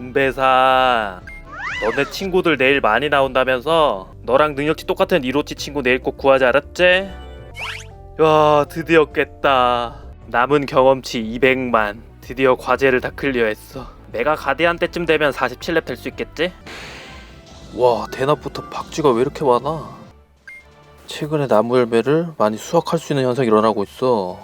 은배사. 너네 친구들 내일 많이 나온다면서? 너랑 능력치 똑같은 이로치 친구 내일 꼭 구하지 알았지? 야 드디어 깼다. 남은 경험치 200만. 드디어 과제를 다 클리어했어. 내가 가디안 때쯤 되면 47렙 될 수 있겠지? 와 대낮부터 박쥐가 왜 이렇게 많아? 최근에 나무 열매를 많이 수확할 수 있는 현상이 일어나고 있어.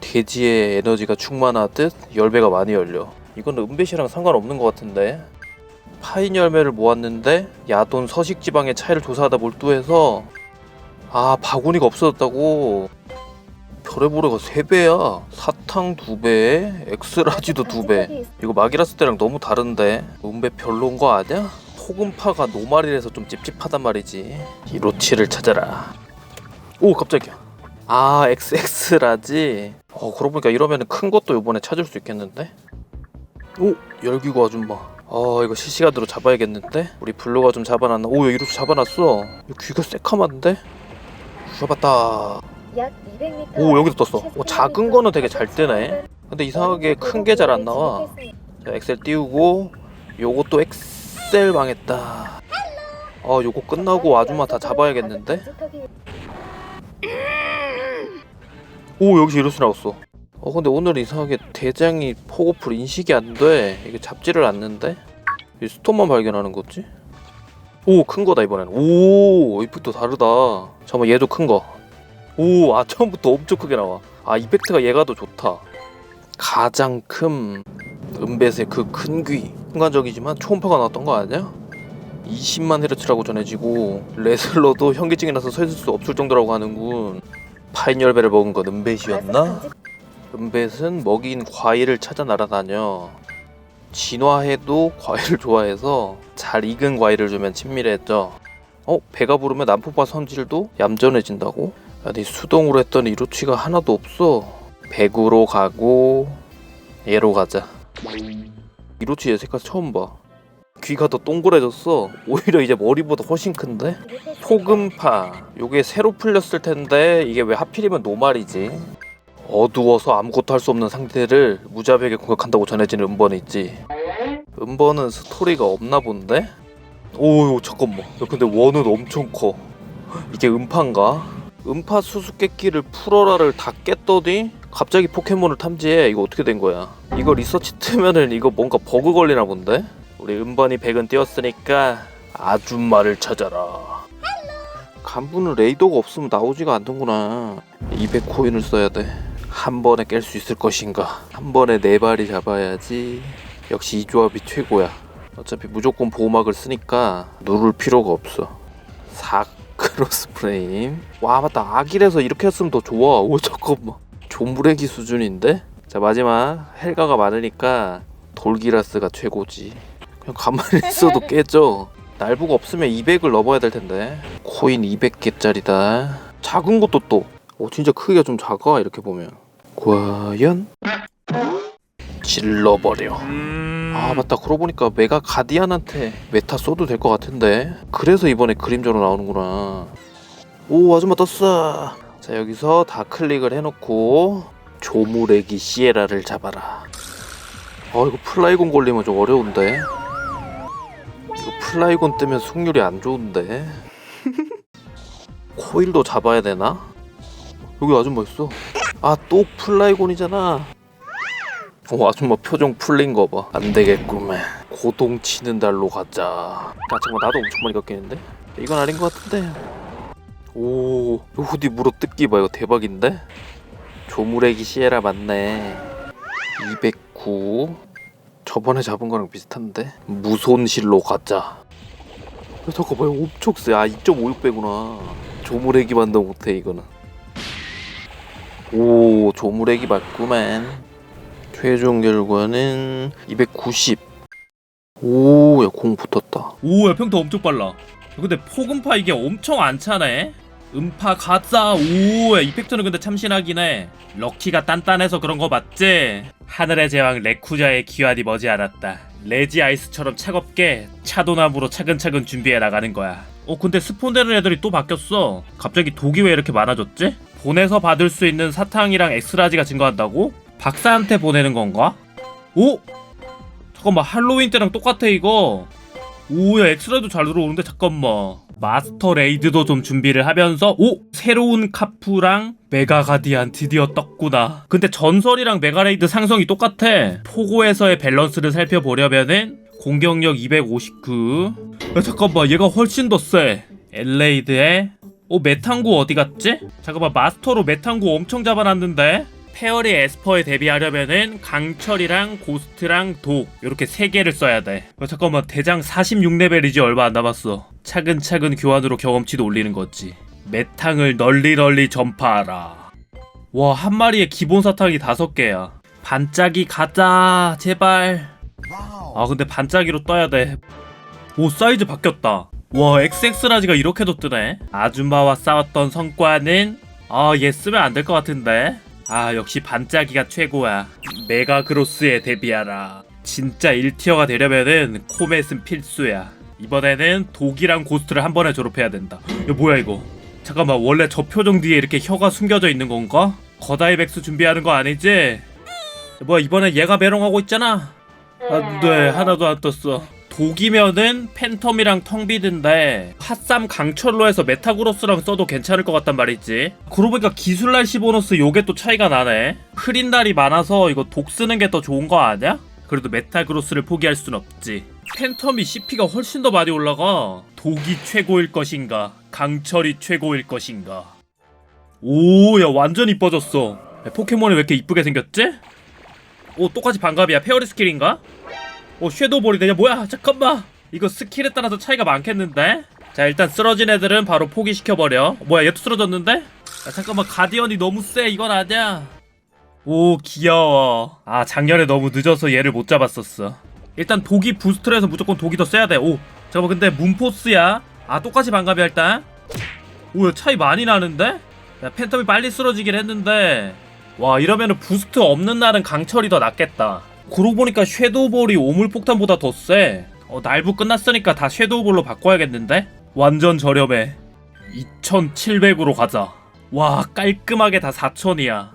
돼지의 에너지가 충만하듯 열매가 많이 열려 이건 은배시랑 상관없는 것 같은데. 파인 열매를 모았는데 야돈 서식 지방의 차이를 조사하다 몰두해서 아 바구니가 없어졌다고. 별의보레가 3배야. 사탕 2배에 엑스라지도 2배. 이거 마기라스 때랑 너무 다른데. 은배 별로인 거 아니야? 포금파가 노말이라서 좀 찝찝하단 말이지. 이 로치를 찾아라. 오 깜짝이야 아 XX라지. 어 그러고 보니까 이러면 큰 것도 이번에 찾을 수 있겠는데 오 열기구 아줌마. 아 이거 실시간으로 잡아야겠는데? 우리 블루가 좀 잡아놨나? 오 이렇게 잡아놨어. 이거 귀가 새카만데? 잡았다. 약 200m 오 여기도 떴어. 오, 작은 거는 되게 잘 뜨네. 근데 이상하게 큰 게 잘 안 나와. 자 엑셀 띄우고 요것도 엑셀 망했다. 아 요거 끝나고 아줌마 다 잡아야겠는데? 오 여기서 이럴 수 나왔어 어 근데 오늘 이상하게 대장이 포고풀 인식이 안 돼. 이게 잡지를 않는데? 이 스톤만 발견하는 거지? 오 큰 거다 이번엔. 오 이프도 다르다. 잠깐만 얘도 큰 거 오 아 처음부터 엄청 크게 나와. 아 이펙트가 얘가 더 좋다. 가장 큰 은뱃의 그 큰 귀. 순간적이지만 초음파가 나왔던 거 아니야? 20만 헤르츠라고 전해지고 레슬러도 현기증이 나서 서 있을 수 없을 정도라고 하는군. 파인 열배를 먹은 건 은뱃이었나? 은뱃은 먹인 과일을 찾아 날아다녀. 진화해도 과일을 좋아해서 잘 익은 과일을 주면 친밀해져. 어? 배가 부르면 난폭파 성질도 얌전해진다고? 아니 수동으로 했더니 이로치가 하나도 없어. 백으로 가고 얘로 가자. 이로치 얘 색깔 처음 봐. 귀가 더 동그래졌어. 오히려 이제 머리보다 훨씬 큰데? 포금파. 요게 새로 풀렸을 텐데 이게 왜 하필이면 노말이지 어두워서 아무것도 할 수 없는 상대를 무자비하게 공격한다고 전해지는 음번이 있지. 음번은 스토리가 없나 본데? 오 잠깐만. 야, 근데 원은 엄청 커. 이게 음파인가? 음파 수수께끼를 풀어라를 다 깼더니 갑자기 포켓몬을 탐지해. 이거 어떻게 된 거야? 이거 리서치 뜨면은 이거 뭔가 버그 걸리나 본데? 우리 음번이 100은 띄었으니까 아줌마를 찾아라. 간부는 레이더가 없으면 나오지가 않던구나. 200코인을 써야 돼 한 번에 깰 수 있을 것인가? 한 번에 네 발이 잡아야지. 역시 이 조합이 최고야. 어차피 무조건 보호막을 쓰니까 누를 필요가 없어. 4 크로스 프레임. 와 맞다. 아길에서 이렇게 했으면 더 좋아. 오 잠깐만. 존브레기 수준인데? 자 마지막. 헬가가 많으니까 돌기라스가 최고지. 그냥 가만히 있어도 깨져. 날부가 없으면 200을 넘어야 될 텐데. 코인 200개짜리다. 작은 것도 또 어, 진짜 크기가 좀 작아 이렇게 보면. 과연? 질러버려. 아 맞다. 그러고 보니까 메가 가디안한테 메타 써도 될 것 같은데? 그래서 이번에 그림자로 나오는구나. 오 아줌마 떴어. 자 여기서 다 클릭을 해놓고 조무래기 시에라를 잡아라. 아 이거 플라이곤 걸리면 좀 어려운데? 이거 플라이곤 뜨면 승률이 안 좋은데? 코일도 잡아야 되나? 여기 아줌마 있어. 아 또 플라이곤이잖아. 어 아줌마 표정 풀린 거봐. 안되겠구만 고동 치는 달로 가자. 아 잠깐만 나도 엄청 많이 깎이는데? 이건 아닌 것 같은데. 오 후디 물어 뜯기 봐. 이거 대박인데? 조무래기 시에라 맞네. 209 저번에 잡은 거랑 비슷한데? 무손실로 가자. 야, 잠깐만 엄청 세아 2.56배구나. 조무래기 반도 못해 이거는 오 조무래기 맞구만. 최종 결과는 290 오야 공 붙었다. 오야 평타 엄청 빨라. 근데 폭음파 이게 엄청 안 차네? 음파 가짜 오야 이펙터는 근데 참신하긴 해. 럭키가 단단해서 그런 거 맞지? 하늘의 제왕 레쿠자의 기환이 머지않았다. 레지 아이스처럼 차갑게 차도나무로 차근차근 준비해 나가는 거야. 어 근데 스폰되는 애들이 또 바뀌었어. 갑자기 독이 왜 이렇게 많아졌지? 보내서 받을 수 있는 사탕이랑 엑스라지가 증가한다고? 박사한테 보내는 건가? 오? 잠깐만 할로윈 때랑 똑같아 이거. 오야 엑스라도 잘 들어오는데 잠깐만. 마스터 레이드도 좀 준비를 하면서 오! 새로운 카푸랑 메가 가디안 드디어 떴구나. 근데 전설이랑 메가 레이드 상성이 똑같아. 포고에서의 밸런스를 살펴보려면은 공격력 259 야, 잠깐만 얘가 훨씬 더세 엘레이드에 오 메탄구 어디 갔지? 잠깐만 마스터로 메탄구 엄청 잡아놨는데 페어리 에스퍼에 대비하려면은 강철이랑 고스트랑 독 이렇게 세 개를 써야 돼. 어, 잠깐만 대장 46레벨이지 얼마 안 남았어. 차근차근 교환으로 경험치도 올리는 거지. 메탕을 널리 널리 전파하라. 와 한 마리에 기본 사탕이 다섯 개야. 반짝이 가자 제발. 아 근데 반짝이로 떠야 돼. 오 사이즈 바뀌었다. 와 XX 라지가 이렇게도 뜨네. 아줌마와 싸웠던 성과는 아얘 쓰면 안 될 것 같은데. 아 역시 반짝이가 최고야 메가그로스에 대비하라 진짜 1티어가 되려면은 코멧은 필수야 이번에는 독이랑 고스트를 한 번에 졸업해야 된다 이거 뭐야 이거 잠깐만 원래 저 표정 뒤에 이렇게 혀가 숨겨져 있는 건가? 거다이 백수 준비하는 거 아니지? 뭐야 이번엔 얘가 메롱하고 있잖아 안돼 하나도 안 떴어 독이면은 팬텀이랑 텅비드인데 핫삼 강철로 해서 메타그로스랑 써도 괜찮을 것 같단 말이지. 그러고 보니까 기술 날씨 보너스 요게 또 차이가 나네. 흐린 날이 많아서 이거 독 쓰는 게 더 좋은 거 아니야? 그래도 메타그로스를 포기할 순 없지. 팬텀이 CP가 훨씬 더 많이 올라가. 독이 최고일 것인가 강철이 최고일 것인가. 오야 완전 이뻐졌어. 야, 포켓몬이 왜 이렇게 이쁘게 생겼지? 오 똑같이 반갑이야. 페어리 스킬인가? 오 섀도우볼이 되냐? 뭐야? 잠깐만. 이거 스킬에 따라서 차이가 많겠는데? 자 일단 쓰러진 애들은 바로 포기시켜버려. 뭐야 얘도 쓰러졌는데? 야, 잠깐만. 가디언이 너무 세. 이건 아니야. 오 귀여워. 아 작년에 너무 늦어서 얘를 못 잡았었어. 일단 독이 부스트를 해서 무조건 독이 더 세야 돼오 잠깐만. 근데 문포스야. 아 똑같이 반갑이야 일단. 오야 차이 많이 나는데? 야 팬텀이 빨리 쓰러지긴 했는데. 와 이러면은 부스트 없는 날은 강철이 더 낫겠다 그러고 보니까 섀도우볼이 오물폭탄보다 더 세. 어, 날부 끝났으니까 다 섀도우볼로 바꿔야겠는데? 완전 저렴해. 2,700으로 가자. 와, 깔끔하게 다 4,000이야.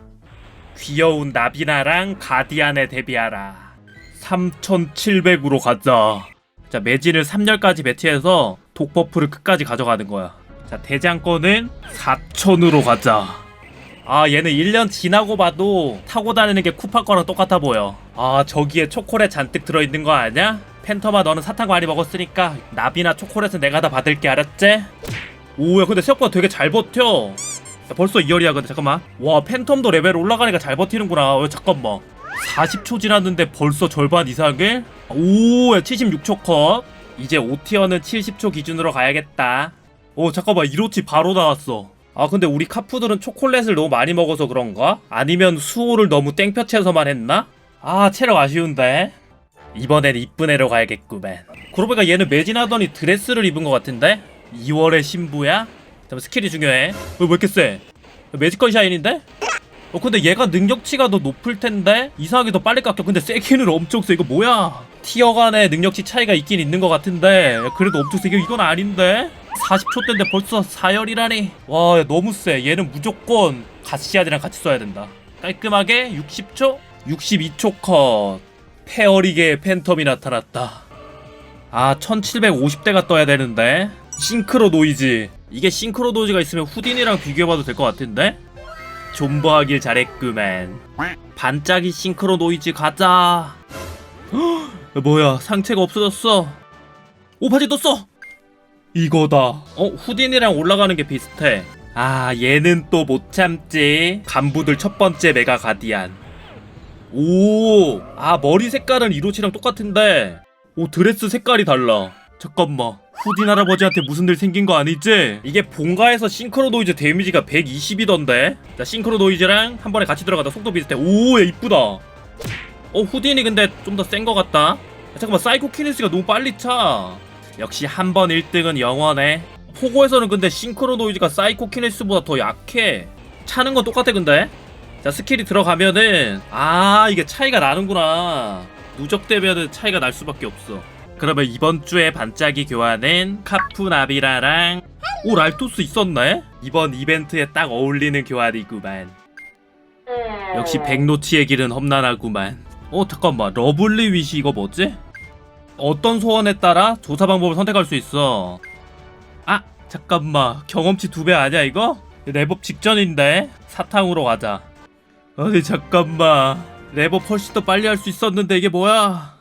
귀여운 나비나랑 가디안에 대비하라. 3,700으로 가자. 자, 매진을 3열까지 배치해서 독버프를 끝까지 가져가는 거야. 자, 대장권은 4,000으로 가자. 아 얘는 1년 지나고 봐도 타고 다니는 게 쿠파 거랑 똑같아 보여 아 저기에 초콜릿 잔뜩 들어있는 거 아냐? 펜터마 너는 사탕 많이 먹었으니까 나비나 초콜릿은 내가 다 받을게 알았지? 오야 근데 생각보다 되게 잘 버텨 야, 벌써 2열이야 근데 잠깐만 와 팬텀도 레벨 올라가니까 잘 버티는구나 어, 잠깐만 40초 지났는데 벌써 절반 이상을? 오야 76초 컷 이제 5티어는 70초 기준으로 가야겠다 오 잠깐만 1호치 바로 나왔어 아 근데 우리 카푸들은 초콜릿을 너무 많이 먹어서 그런가? 아니면 수호를 너무 땡볕에서만 했나? 아 체력 아쉬운데. 이번엔 이쁜 애로 가야겠구만. 그러고 보니까 얘는 매진하더니 드레스를 입은 것 같은데? 2월의 신부야? 잠깐 스킬이 중요해. 왜, 왜 이렇게 세? 매지컬 샤인인데? 어 근데 얘가 능력치가 더 높을 텐데? 이상하게 더 빨리 깎여. 근데 세기는 엄청 세 이거 뭐야? 티어 간의 능력치 차이가 있긴 있는 것 같은데? 그래도 엄청 세 이건 아닌데? 40초 때인데 벌써 4열이라니. 와 야, 너무 세 얘는 무조건 가시아드랑 같이 써야 된다. 깔끔하게 60초 62초 컷 페어리게의 팬텀이 나타났다. 아 1750대가 떠야 되는데. 싱크로 노이즈. 이게 싱크로 노이즈가 있으면 후딘이랑 비교해봐도 될 것 같은데? 존버하길 잘했구만. 반짝이 싱크로 노이즈 가자. 헉, 뭐야 상체가 없어졌어. 오 바지 떴어. 이거다. 어 후딘이랑 올라가는 게 비슷해. 아 얘는 또 못 참지. 간부들 첫 번째 메가 가디안 오 아 머리 색깔은 이로치랑 똑같은데. 오 드레스 색깔이 달라. 잠깐만 후딘 할아버지한테 무슨 일 생긴 거 아니지? 이게 본가에서 싱크로 노이즈 데미지가 120이던데? 자 싱크로 노이즈랑 한 번에 같이 들어가다 속도 비슷해. 오 야 이쁘다. 어 후딘이 근데 좀 더 센 거 같다. 야, 잠깐만 사이코 키네스가 너무 빨리 차. 역시 한 번 1등은 영원해. 포고에서는 근데 싱크로 노이즈가 사이코 키네스보다 더 약해. 차는 건 똑같아 근데 자 스킬이 들어가면은 아 이게 차이가 나는구나. 누적되면은 차이가 날 수밖에 없어. 그러면 이번 주에 반짝이 교환은 카푸나비라랑 오 랄토스 있었네? 이번 이벤트에 딱 어울리는 교환이구만. 역시 백노치의 길은 험난하구만. 어 잠깐만. 러블리 위시 이거 뭐지? 어떤 소원에 따라 조사 방법을 선택할 수 있어. 아 잠깐만. 경험치 두 배 아니야 이거? 레버 직전인데. 사탕으로 가자 아니 잠깐만 레버 훨씬 더 빨리 할 수 있었는데 이게 뭐야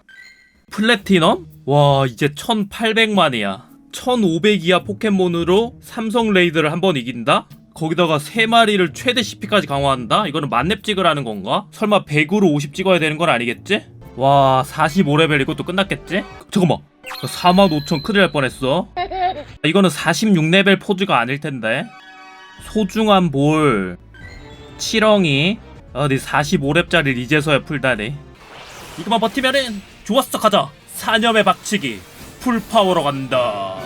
플래티넘? 와 이제 1800만이야 1500 이하 포켓몬으로 삼성 레이드를 한 번 이긴다? 거기다가 3마리를 최대 CP까지 강화한다? 이거는 만렙 찍으라는 건가? 설마 100으로 50 찍어야 되는 건 아니겠지? 와 45레벨 이것도 끝났겠지? 잠깐만 45,000 큰일 날 뻔했어 이거는 46레벨 포즈가 아닐 텐데 소중한 볼 7엉이 어디 45렙짜리 이제서야 풀다니. 이거만 버티면은 좋았어 가자. 사념의 박치기. 풀파워로 간다